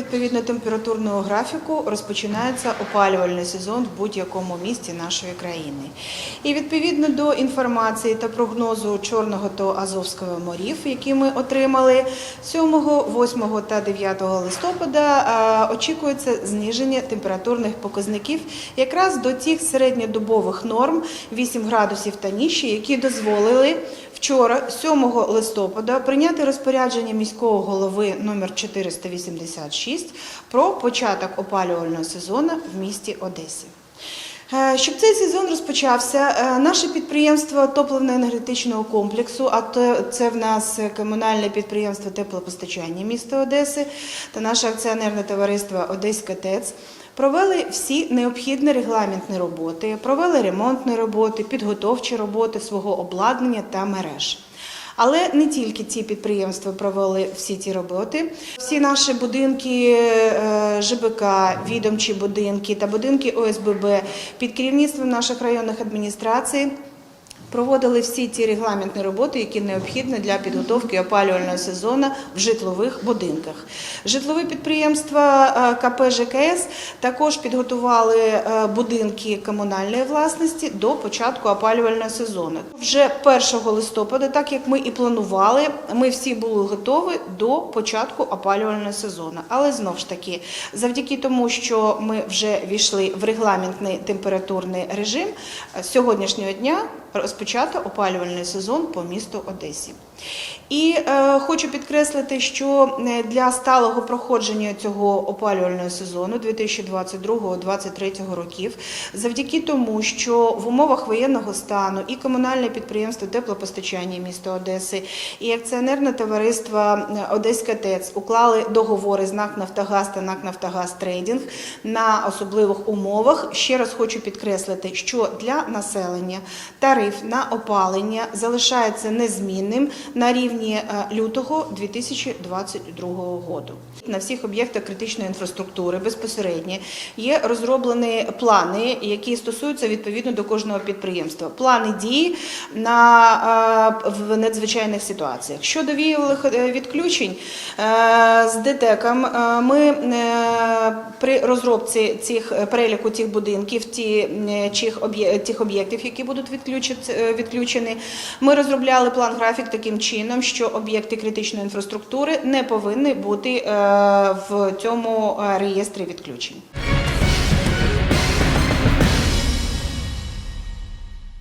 Відповідно температурного графіку розпочинається опалювальний сезон в будь-якому місті нашої країни. І відповідно до інформації та прогнозу Чорного та Азовського морів, які ми отримали 7, 8 та 9 листопада, е, очікується зниження температурних показників якраз до тих середньодобових норм 8 градусів та нижче, які дозволили вчора, 7 листопада, прийняти розпорядження міського голови номер 486 про початок опалювального сезону в місті Одесі. Е, Щоб цей сезон розпочався, е, наше підприємство топливно-енергетичного комплексу, а це в нас комунальне підприємство теплопостачання міста Одеси та наше акціонерне товариство Одеська ТЕЦ. Провели всі необхідні регламентні роботи, провели ремонтні роботи, підготовчі роботи свого обладнання та мереж. Але не тільки ці підприємства провели всі ці роботи. Всі наші будинки е, ЖБК, відомчі будинки та будинки ОСББ під керівництвом наших районних адміністрацій. Проводили всі ті регламентні роботи, які необхідні для підготовки опалювального сезону в житлових будинках. Житлові підприємства е, КП ЖКС також підготували е, будинки комунальної власності до початку опалювального сезону. Вже 1 листопада, так як ми і планували, ми всі були готові до початку опалювального сезону. Але знов ж таки, завдяки тому, що ми вже війшли в регламентний температурний режим, е, сьогоднішнього дня розпочато опалювальний сезон по місту Одесі. І е, хочу підкреслити, що е, для сталого проходження цього опалювального сезону 2022-2023 років, завдяки тому, що в умовах воєнного стану і комунальне підприємство теплопостачання міста Одеси, і акціонерне товариство е, Одеська ТЕЦ уклали договори з НАК Нафтогаз та НАК Нафтогаз Трейдинг на особливих умовах. Ще раз хочу підкреслити, що для населення тариф на опалення залишається незмінним на рівні е, лютого 2022 року. На всіх об'єктах критичної інфраструктури безпосередньо є розроблені плани, які стосуються відповідно до кожного підприємства. Плани дії на е, в надзвичайних ситуаціях. Щодо віялових е, відключень з ДТЕКом, ми при розробці цих переліку цих будинків, ті тих об'єктів, які будуть відключені, відключені, ми розробляли план графік таким чином, що об'єкти критичної інфраструктури не повинні бути е, в цьому е, реєстрі відключень.